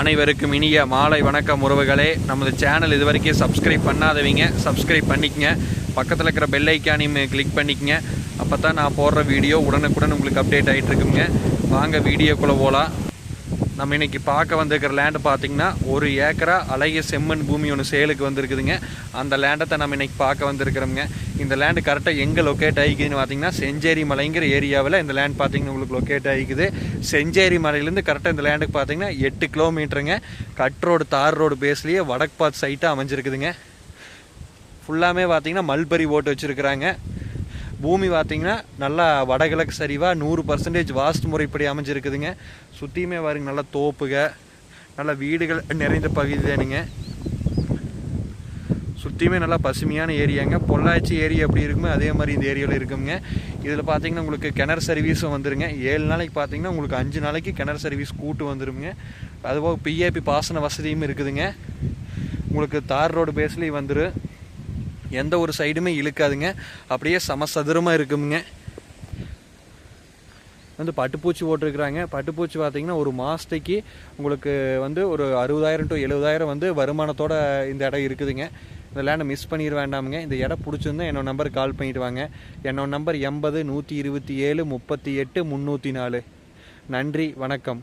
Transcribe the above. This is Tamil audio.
அனைவருக்கும் இனிய மாலை வணக்கம் உறவுகளே. நமது சேனல் இது வரைக்கும் சப்ஸ்கிரைப் பண்ணாதவங்க சப்ஸ்கிரைப் பண்ணிக்கங்க. பக்கத்தில் இருக்கிற பெல் ஐக்கானையும் கிளிக் பண்ணிக்கங்க. அப்போ தான் நான் போடுற வீடியோ உடனுக்குடன் உங்களுக்கு அப்டேட் ஆகிட்டு இருக்குங்க. வாங்க வீடியோக்குள்ளே போகலாம் நம்ம இன்றைக்கி பார்க்க வந்திருக்கிற லேண்டு பார்த்திங்கன்னா ஒரு ஏக்கரா அழகிய செம்மண் பூமி ஒன்று சேலுக்கு வந்திருக்குதுங்க. அந்த லேண்டை நம்ம இன்னைக்கு பார்க்க வந்திருக்கிறோங்க இந்த லேண்டு கரெக்டாக எங்கே லொக்கேட் ஆகிக்குதுன்னு பார்த்தீங்கன்னா செஞ்சேரி மலைங்கிற ஏரியாவில் இந்த லேண்ட் பார்த்தீங்கன்னா உங்களுக்கு லொக்கேட் ஆகிக்குது. செஞ்சேரி மலையிலேருந்து கரெக்டாக இந்த லேண்டுக்கு பார்த்தீங்கன்னா எட்டு கிலோமீட்டருங்க கட் ரோடு தார் ரோடு பேஸ்லேயே வடக்கு பாத் சைட்டாக அமைஞ்சிருக்குதுங்க. ஃபுல்லாமே பார்த்திங்கன்னா மல்பரி ஓட்டு வச்சுருக்குறாங்க. பூமி பார்த்தீங்கன்னா நல்லா வடகிழக்கு சரிவாக நூறு பர்சன்டேஜ் வாஸ்து முறைப்படி அமைஞ்சிருக்குதுங்க. சுற்றியுமே பாருங்க நல்லா தோப்புக நல்ல வீடுகள் நிறைந்த பகுதி தானுங்க. சுற்றியுமே நல்லா பசுமையான ஏரியாங்க. பொள்ளாச்சி ஏரியா எப்படி இருக்குமோ அதே மாதிரி இந்த ஏரியாவில் இருக்குங்க. இதில் பார்த்தீங்கன்னா உங்களுக்கு கிணறு சர்வீஸும் வந்துருங்க. ஏழு நாளைக்கு பார்த்தீங்கன்னா உங்களுக்கு அஞ்சு நாளைக்கு கிணறு சர்வீஸ் கூட்டு வந்துருங்க. அதுபோக பிஏபி பாசன வசதியும் இருக்குதுங்க. உங்களுக்கு தார் ரோடு பேஸ்லேயும் வந்துடும் எந்த ஒரு சைடுமே இழுக்காதுங்க. அப்படியே சமசதுரமாக இருக்குங்க வந்து பட்டுப்பூச்சி போட்டிருக்கிறாங்க. பட்டுப்பூச்சி பார்த்தீங்கன்னா ஒரு மாதத்துக்கு உங்களுக்கு வந்து ஒரு அறுபதாயிரம் டு எழுபதாயிரம் வந்து வருமானத்தோட இந்த இடம் இருக்குதுங்க. இந்த லேண்டை மிஸ் பண்ணிட வேண்டாமுங்க. இந்த இடம் பிடிச்சிருந்தா என்னோட நம்பருக்கு கால் பண்ணிட்டு வாங்க. என்னோட நம்பர் எண்பது நூற்றி இருபத்தி ஏழு முப்பத்தி எட்டு முந்நூற்றி நாலு. நன்றி வணக்கம்.